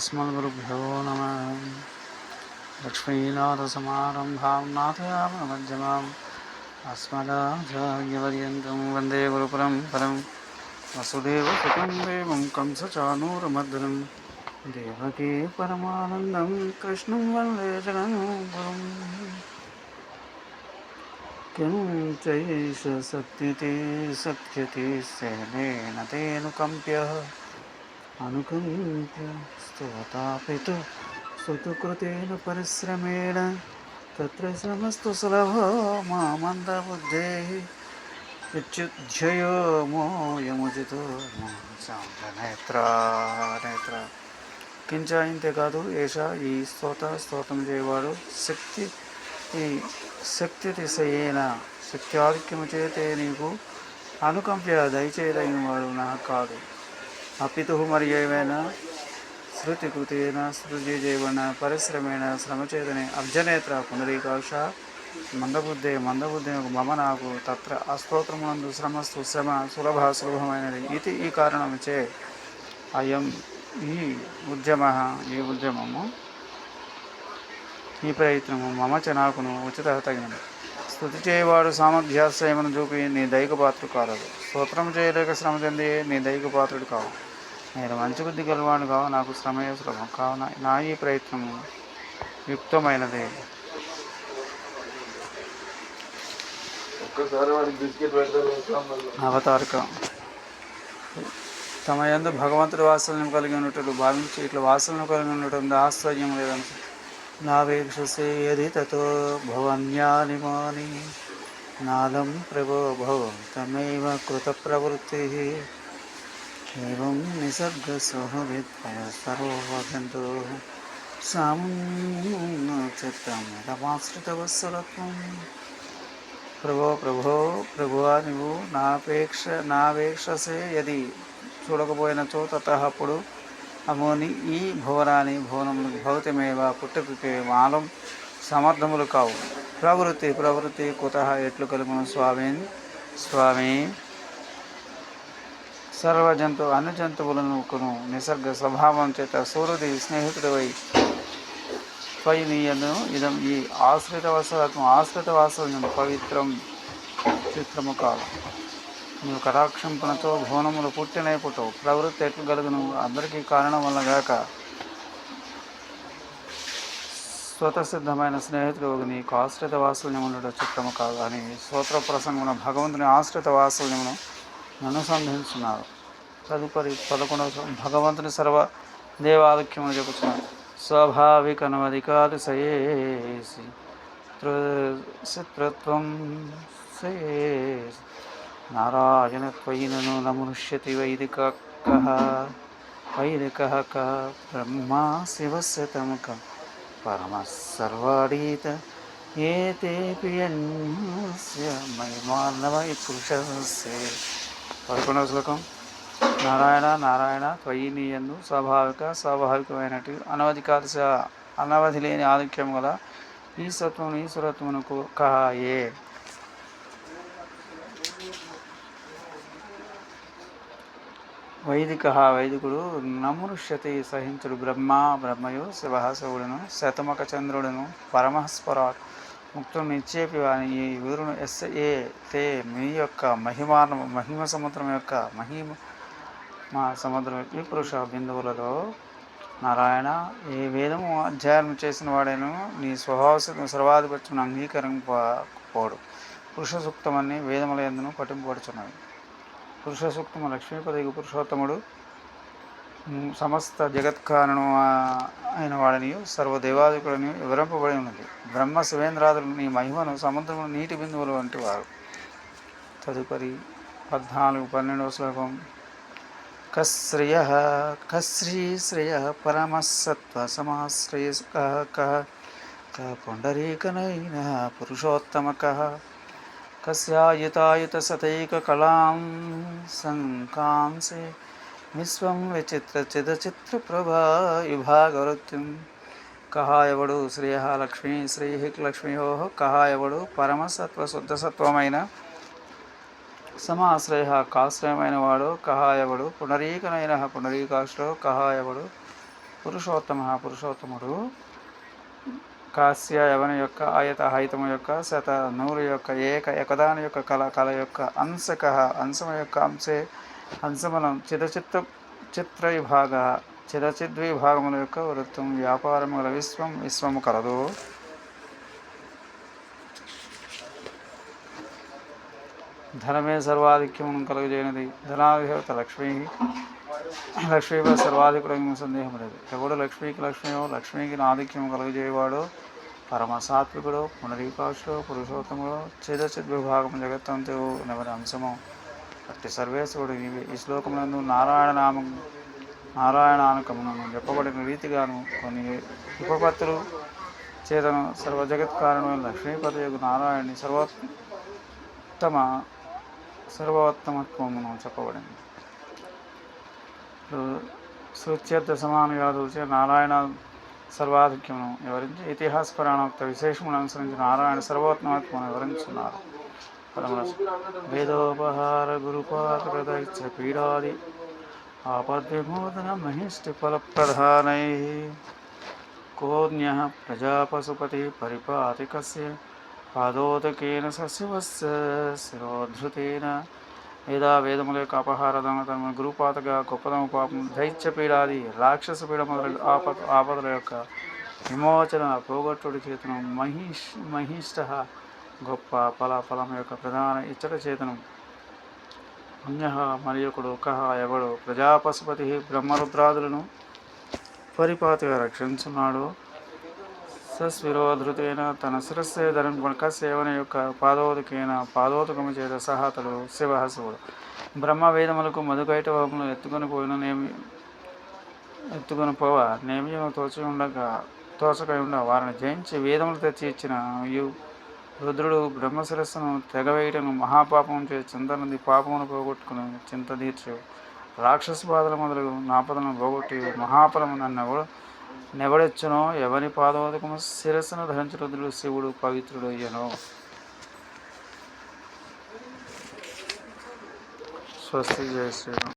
अस्मद्गुरुभ्यो नमः लक्ष्मीनाथसमारम्भां नाथयामध्यमाम् अस्मदाचार्यपर्यन्तं वंदे गुरुपरं परं वसुदेवसुतं देवं कंसचानूरमर्दनं देवकी परमानन्दं कृष्णं वंदे जगन्गुरुम् किं चैष सत्यते सत्यते सेनेन అనుకంత స్తోతాపితు స్తుతుకృతేన పరిశ్రమేణ తత్ర శ్రమస్తు సులభో మా మందబుద్ధేహి విద్యుధ్యయో మోయముచితో నేత్ర నేత్ర. కించాయింతే కాదు ఏష ఈ స్తోత స్తోతం చేయవాడు శక్తి ఈ శక్తి దిశయేన శక్తి ఆధిక్యము చేతే నీకు అనుకంప దయచేదగిన వాడు నాకు కాదు. అపితు మరి ఏమైనా శృతి కృతేన శృతి చేయబడిన పరిశ్రమేణ శ్రమచేతనే అర్జనేత్ర పునరీకాక్ష. మందబుద్ధే మందబుద్ధి మమ నాకు. తత్ర అస్తోత్రమునందు శ్రమస్తు శ్రమ సులభ సులభమైనది. ఇది ఈ కారణముచే అయం ఈ ఉద్యమ ఈ ఉద్యమము ఈ ప్రయత్నము మమ చ నాకును ఉచిత తగినది. స్థుతి చేయవాడు సామర్థ్యాశ్రయమును చూపి నీ దైక పాత్రుడు కారదు స్తోత్రం చేయలేక శ్రమ చెంది నీ దైక పాత్రుడు కావు. నేను మంచి బుద్ధి గలవాడు కావు నాకు శ్రమయే సులభం కావున నా ఈ ప్రయత్నము యుక్తమైనదే. అవతారిక. తమ యందు భగవంతుడి వాత్సల్యం కలిగి ఉన్నట్టు భావించి ఇట్లా వాత్సల్యం కలిగి ఉండటం ఆశ్చర్యం లేదని నావేక్షసే యది తతో భవన్యాని మాని నాదం ప్రభో భవం తమేవ కృత ప్రవృత్తి. ఏం నిసర్గ సోహవిద్య సర్వజంతు సాముచిత్తమిదమాశ్రితవత్సరత్వం ప్రభో ప్రభో ప్రభువా నువ్వు నాపేక్ష నావేక్షసే యది చూడకపోయినచో తత అప్పుడు అమోని ఈ భువనాన్ని భువనములు భౌతమేవ పుట్టుకే మాలం సమర్థములు కావు. ప్రవృత్తి ప్రవృత్తి కుత ఎట్లు కలుగును స్వామి సర్వ జంతువు అన్ని జంతువులను కొను. నిసర్గ స్వభావం చేత సూర్యుడి స్నేహితుడివై త్వయి నీయను ఇదం ఈ ఆశ్రిత వసరత్వం ఆశ్రిత వాసల్యం పవిత్రం చిత్రము కాదు. నీవు కటాక్షంపనతో భువనములు పుట్టినై పుట్టవు ప్రవృత్తి ఎట్లు గలుగును? అందరికీ కారణం వల్ల గాక స్వతసిద్ధమైన స్నేహితుడు నీకు ఆశ్రిత వాత్సల్యమునుడు చిత్రము కాదు. అని స్తోత్ర ప్రసంగమున భగవంతుని ఆశ్రిత వాత్సల్యమును అనుసంధించున్నారు తదుపరి పదకొండవ భగవంతుని సర్వ దేవాలక్యమును చెబుతున్నారు స్వాభావికనవధికారి సయేసి చిత్రత్వం సయేసి నారాయణ త్వయినను నమనుష్యతి వైదిక వైదిక క బ్రహ్మా శివస్య తమక పరమ సర్వాడీత ఏతేపి అన్యస్య మహిమాన్నవై పురుషస్య. పదకొండవ శ్లోకం. నారాయణ నారాయణ త్వయి నీయందు స్వాభావిక స్వాభావికమైనట్టు అనవధికార అనవధి లేని ఆధిక్యం గల ఈశ్వత్వం ఈశ్వరత్వమునకు కహాయే. వైదిక వైదికుడు నమృష్యతి సహించుడు బ్రహ్మ బ్రహ్మయు శివ శివుడును శతమక చంద్రుడును పరమస్వరాట్ ముక్తం నిశ్చేపి వాని ఈ వీరును ఎస్ ఏ తే మీ యొక్క మహిమాన మహిమ సముద్రం యొక్క మహిమ మా సముద్రం ఈ పురుష బిందువులలో నారాయణ ఏ వేదము అధ్యయనం చేసిన వాడేను నీ స్వభావ సర్వాధిపత్యం అంగీకరింపకపోడు. పురుష సూక్తమని వేదముల ఎందును పురుష సూక్తము లక్ష్మీపతి పురుషోత్తముడు సమస్త జగత్కారణం అయిన వాడని సర్వదేవాదికుడని వివరింపబడి ఉన్నది. బ్రహ్మ శివేంద్రాదులు నీ మహిమను సముద్రము నీటి బిందువులు వంటి వారు. తదుపరి పద్నాలుగు పన్నెండవ శ్లోకం. కశ్రియ కశ్రీశ్రియ పరమసత్వ సమాశ్రయ కః కః క పుండరీకనైన పురుషోత్తమ కస్యాయుతాయుత సతైక కళాం సంకాంసే విశ్వం విచిత్ర చిదచిత్ర ప్రభా విభాగవృత్యం కహా ఎవడు శ్రేయ లక్ష్మీ శ్రీ లక్ష్మీయో కహా ఎవడు పరమసత్వ శుద్ధసత్వమైన సమాశ్రయ కాశ్రయమైన వాడు కహాయవుడు పునరీకనైన పునరీకాశ్రో కహాయవుడు పురుషోత్తమ పురుషోత్తముడు. కాశ్య యవన యొక్క ఆయత హైతము యొక్క శత నూరు యొక్క ఏక ఏకదాని యొక్క కళ కళ యొక్క అంశక అంశము యొక్క అంశే హంసమలం చిదచిత్త చిత్ర విభాగ చిదచిద్విభాగముల యొక్క వృత్తం వ్యాపారముల విశ్వం విశ్వము కలదు. ధనమే సర్వాధిక్యమును కలుగజేయనది. ధనాధిపత లక్ష్మీ. లక్ష్మీపై సర్వాధికుడు సందేహం లేదు ఎవడు లక్ష్మీకి లక్ష్మీయో లక్ష్మీకి ఆధిక్యం కలుగజేయవాడు పరమసాత్వికుడు పునరీకాశుడు పురుషోత్తముడు చేదచిత్ విభాగము జగత్తంతో నెవరి అంశము. అట్టి సర్వేశ్వరుడు నీవే ఈ శ్లోకమునందు నారాయణ నామం నారాయణానుకమును చెప్పబడిన రీతిగాను కొన్ని ఉపపత్తులు చేతను సర్వ జగత్ కారణమైన లక్ష్మీపతి యొక్క నారాయణి సర్వోత్తమ సర్వోత్తమత్వమును చెప్పబడింది. సూచ్యర్థ సమాన వ్యాధులచే నారాయణ సర్వాధిక్యమును వివరించి ఇతిహాస పురాణోక్త విశేషమును అనుసరించి నారాయణ సర్వోత్తమత్వమును వివరించున్నారు. పరమరస వేదోపహార గురుపాత్రదైత్య పీడాది ఆపద్విమోదన మహిష్టి ఫలప్రధానై కోన్య ప్రజాపశుపతి పరిపాతి పాదోదకేన సశివస్య శిరోధృతేన లేదా వేదముల యొక్క అపహారదన తన గురుపాతగా గొప్పదమ పాపం దైత్య పీడాది రాక్షస పీడ మొదలు ఆపద ఆపదల యొక్క విమోచన పోగొట్టుడి చేతను మహిష్ మహిష్ట గొప్ప ఫలాఫలం యొక్క ప్రధాన ఇచ్చట చేతనం. అన్య మరియొకడు కహ ఎవడు? ప్రజాపశుపతి బ్రహ్మరుద్రాదులను పరిపాతిగా రక్షించున్నాడు. సస్విరోధృతైన తన శిరస్సు ధరింపక సేవన యొక్క పాదోదకైన పాదోదకము చేత సహాతడు శివుడు బ్రహ్మ వేదములకు మధుకైటవములు ఎత్తుకొని పోయిన నేమి ఎత్తుకొని పోవ? నేమియము తోచి ఉండగా తోచకై ఉండ వారిని జయించి వేదములు తెచ్చి ఇచ్చిన యు రుద్రుడు బ్రహ్మశిరస్సును తెగవేయటను మహాపాపం చే చింతనది పాపమును పోగొట్టుకుని చింత తీర్చు రాక్షస బాధల మొదలు నాపదను పోగొట్టి మహాఫలము నన్నెవడు నెవడెచ్చునో ఎవని పాదోదకము శిరస్సును ధరించు రుద్రుడు శివుడు పవిత్రుడయ్యను. స్వస్తి జయ శ్రీరామ్.